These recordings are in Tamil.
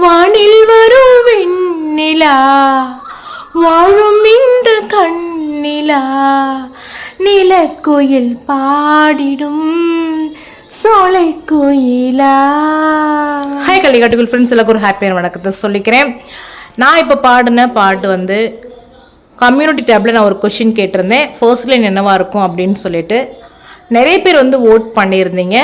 வானில் வரும் வெண்ணிலா வாழும் இந்த கண்ணிலா. நிலக்கோயில் பாடிடும் சோலை கோயிலா ஹாய் கள்ளிக்காட்டுக்குள் ஃப்ரெண்ட்ஸ் எல்லாருக்கும் ஒரு ஹாப்பியான வணக்கத்தை சொல்லிக்கிறேன். நான் இப்போ பாடின பாட்டு வந்து கம்யூனிட்டி டேப்பில் நான் ஒரு கொஷின் கேட்டிருந்தேன். ஃபர்ஸ்ட் லைன் என்னவாக இருக்கும் அப்படின்னு சொல்லிட்டு நிறைய பேர் வந்து ஓட் பண்ணியிருந்தீங்க.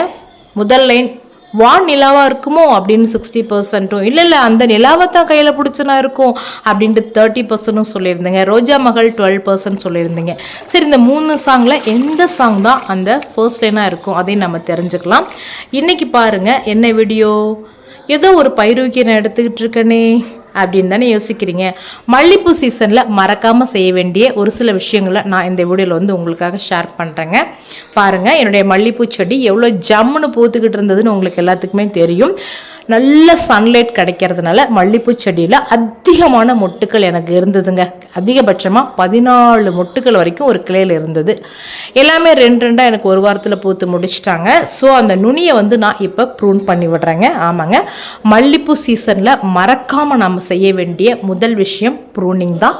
முதல் லைன் வான் நிலாவாக இருக்குமோ அப்படின்னு சிக்ஸ்டி பர்சன்ட்டும் இல்லை இல்லை அந்த நிலாவை தான் கையில் பிடிச்சனா இருக்கும் அப்படின்ட்டு தேர்ட்டி பர்சன்ட்டும் சொல்லியிருந்தேங்க. ரோஜா மகள் டுவெல் பர்சன்ட் சொல்லியிருந்தீங்க. சரி இந்த மூணு சாங்கில் எந்த சாங் தான் அந்த ஃபர்ஸ்ட் லைனாக இருக்கும் அதையும் நம்ம தெரிஞ்சுக்கலாம். இன்றைக்கி பாருங்கள் என்ன வீடியோ ஏதோ ஒரு பயிர்வைக்கு நான் எடுத்துக்கிட்டு இருக்கேனே. அப்படின்னு தானே யோசிக்கிறீங்க? மல்லிப்பூ சீசனில் மறக்காமல் செய்ய வேண்டிய ஒரு சில விஷயங்களை நான் இந்த வீடியோவில் வந்து உங்களுக்காக ஷேர் பண்ணுறேங்க பாருங்கள் என்னுடைய மல்லிப்பூ செடி எவ்வளோ ஜம்முன்னு பூத்துக்கிட்டு இருந்ததுன்னு உங்களுக்கு எல்லாத்துக்குமே தெரியும். நல்ல சன்லைட் கிடைக்கிறதுனால மல்லிப்பூ செடியில் அதிகமான மொட்டுக்கள் எனக்கு இருந்ததுங்க. அதிகபட்சமாக பதினாலு மொட்டுக்கள் வரைக்கும் ஒரு கிளையில் இருந்தது. எல்லாமே ரெண்டு ரெண்டாக எனக்கு ஒரு வாரத்தில் பூத்து முடிச்சிட்டாங்க. ஸோ அந்த நுனியை வந்து நான் இப்போ ப்ரூன் பண்ணி விடுறேங்க. ஆமாங்க. மல்லிப்பூ சீசனில் மறக்காமல் நம்ம செய்ய வேண்டிய முதல் விஷயம் ப்ரூனிங் தான்.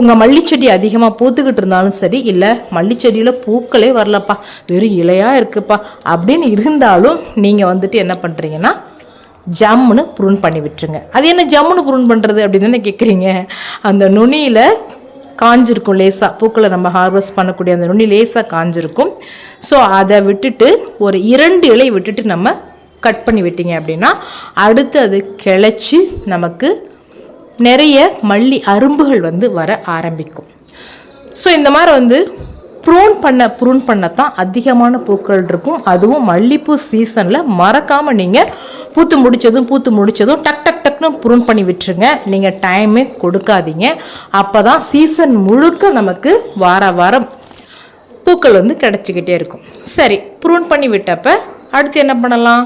உங்கள் மல்லிச்செடி அதிகமாக பூத்துக்கிட்டு இருந்தாலும் சரி இல்லை மல்லிச்செடியில் பூக்களே வரலப்பா. வெறும் இலையாக இருக்குப்பா. அப்படின்னு இருந்தாலும் நீங்கள் வந்துட்டு என்ன பண்ணுறீங்கன்னா ஜம்முன்னு ப்ரூன் பண்ணி விட்டுருங்க. அது என்ன ஜம்முன்னு ப்ரூன் பண்ணுறது அப்படின்னு தானே கேட்குறீங்க அந்த நுனியில் காஞ்சிருக்கும் லேசாக பூக்களை நம்ம ஹார்வெஸ்ட் பண்ணக்கூடிய அந்த நுனி லேசாக காஞ்சிருக்கும். ஸோ அதை விட்டுட்டு ஒரு இரண்டு இலை விட்டுட்டு நம்ம கட் பண்ணி விட்டீங்க அப்படின்னா அடுத்து அது கிளச்சி நமக்கு நிறைய மல்லி அரும்புகள் வந்து வர ஆரம்பிக்கும். ஸோ இந்த மாதிரி வந்து ப்ரூன் பண்ண ப்ரூன் பண்ணத்தான் அதிகமான பூக்கள் இருக்கும். அதுவும் மல்லிப்பூ சீசனில் மறக்காமல் நீங்கள் பூத்து முடிச்சதும் பூத்து முடிச்சதும் டக் டக் டக்னு ப்ரூன் பண்ணி விட்டுருங்க. நீங்கள் டைமே கொடுக்காதீங்க. அப்போ தான் சீசன் முழுக்க நமக்கு வார வாரம் பூக்கள் வந்து கிடச்சிக்கிட்டே இருக்கும். சரி ப்ரூன் பண்ணி விட்டப்ப அடுத்து என்ன பண்ணலாம்?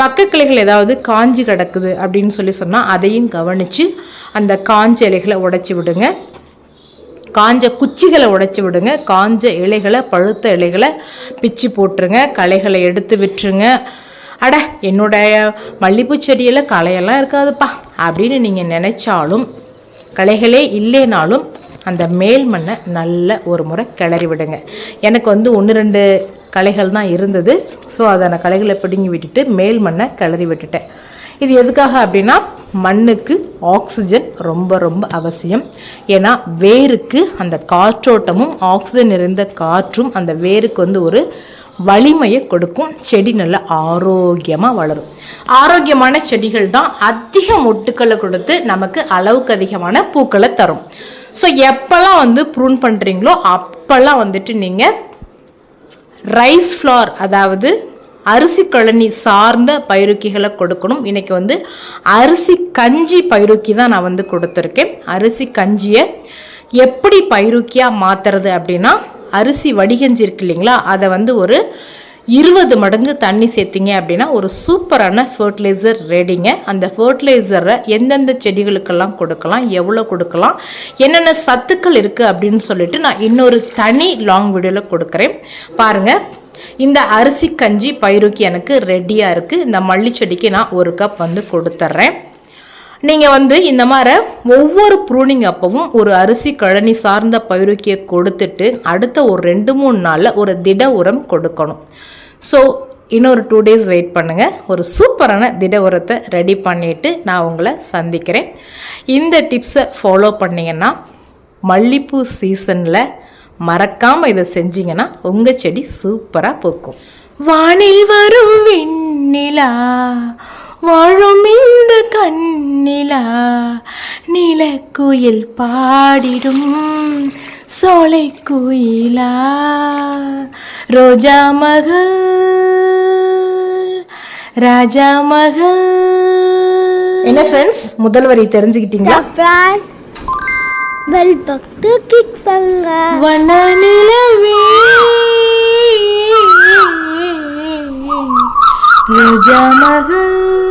பக்க கிளைகள் ஏதாவது காஞ்சி கிடக்குது அப்படின்னு சொல்லி சொன்னால் அதையும் கவனித்து அந்த காஞ்ச இலைகளை உடைச்சி விடுங்க. காஞ்ச குச்சிகளை உடைச்சி விடுங்க. காஞ்ச இலைகளை பழுத்த இலைகளை பிச்சு போட்டுருங்க. களைகளை எடுத்து விட்டுருங்க. அட என்னுடைய மல்லிப்பூ செடியில் களையெல்லாம் இருக்காதுப்பா. அப்படின்னு நீங்கள் நினைச்சாலும் களைகளே இல்லைனாலும் அந்த மேல் மண்ணை நல்ல ஒரு முறை கிளறி விடுங்க. எனக்கு வந்து ஒன்று ரெண்டு களைகள் தான் இருந்தது. ஸோ அதை நான் களைகளை பிடுங்கி விட்டுட்டு மேல் மண்ணை கிளறி விட்டுட்டேன். இது எதுக்காக அப்படின்னா மண்ணுக்கு ஆக்சிஜன் ரொம்ப ரொம்ப அவசியம். ஏன்னா வேருக்கு அந்த காற்றோட்டமும் ஆக்சிஜன் நிறைந்த காற்றும் அந்த வேருக்கு வந்து ஒரு வலிமையை கொடுக்கும். செடி நல்லா ஆரோக்கியமாக வளரும். ஆரோக்கியமான செடிகள் தான் அதிக மொட்டுக்களை கொடுத்து நமக்கு அளவுக்கு அதிகமான பூக்களை தரும். ஸோ எப்போல்லாம் வந்து ப்ரூன் பண்ணுறீங்களோ அப்போல்லாம் வந்துட்டு நீங்கள் ரைஸ் ஃப்ளார் அதாவது அரிசி கழனி சார்ந்த பயிருக்கிகளை கொடுக்கணும். இன்றைக்கி வந்து அரிசி கஞ்சி பயிருக்கி தான் நான் வந்து கொடுத்துருக்கேன். அரிசி கஞ்சியை எப்படி பயிருக்கியாக மாற்றுறது அப்படின்னா அரிசி வடிகஞ்சி இருக்கு இல்லைங்களா அதை வந்து ஒரு இருபது மடங்கு தண்ணி சேர்த்திங்க அப்படின்னா ஒரு சூப்பரான ஃபர்டிலைசர் ரெடிங்க அந்த ஃபர்டிலைசரை எந்தெந்த செடிகளுக்கெல்லாம் கொடுக்கலாம் எவ்வளோ கொடுக்கலாம் என்னென்ன சத்துக்கள் இருக்குது அப்படின்னு சொல்லிட்டு நான் இன்னொரு தனி லாங் வீடியோவில் கொடுக்குறேன். பாருங்கள் இந்த அரிசி கஞ்சி பயிருக்கு எனக்கு ரெடியாக இருக்குது இந்த மல்லி செடிக்கு நான் ஒரு கப் வந்து கொடுத்துட்றேன் நீங்கள் வந்து இந்த மாதிரி ஒவ்வொரு ப்ரூனிங் அப்பவும் ஒரு அரிசி கழனி சார்ந்த பயிருக்கியை கொடுத்துட்டு அடுத்த ஒரு ரெண்டு மூணு நாளில் ஒரு திட உரம் கொடுக்கணும். ஸோ இன்னொரு டூ டேஸ் வெயிட் பண்ணுங்கள் ஒரு சூப்பரான திட உரத்தை ரெடி பண்ணிவிட்டு நான் உங்களை சந்திக்கிறேன். இந்த டிப்ஸை ஃபாலோ பண்ணிங்கன்னா மல்லிப்பூ சீசனில் மறக்காமல் இதை செஞ்சீங்கன்னா உங்கள் செடி சூப்பராக பூக்கும். வானில் வரும் வெண்ணிலா வாழும் இந்த கண்ணிலா நிலக்குயில் பாடிடும் சோலை குயிலா ரோஜா மகள் ராஜா மகள். என்ன ஃப்ரெண்ட்ஸ் முதல் வரி தெரிஞ்சுக்கிட்டீங்களா அப்புறம் பெல் பக்து வண்ண நிலவே ரோஜா மகள்.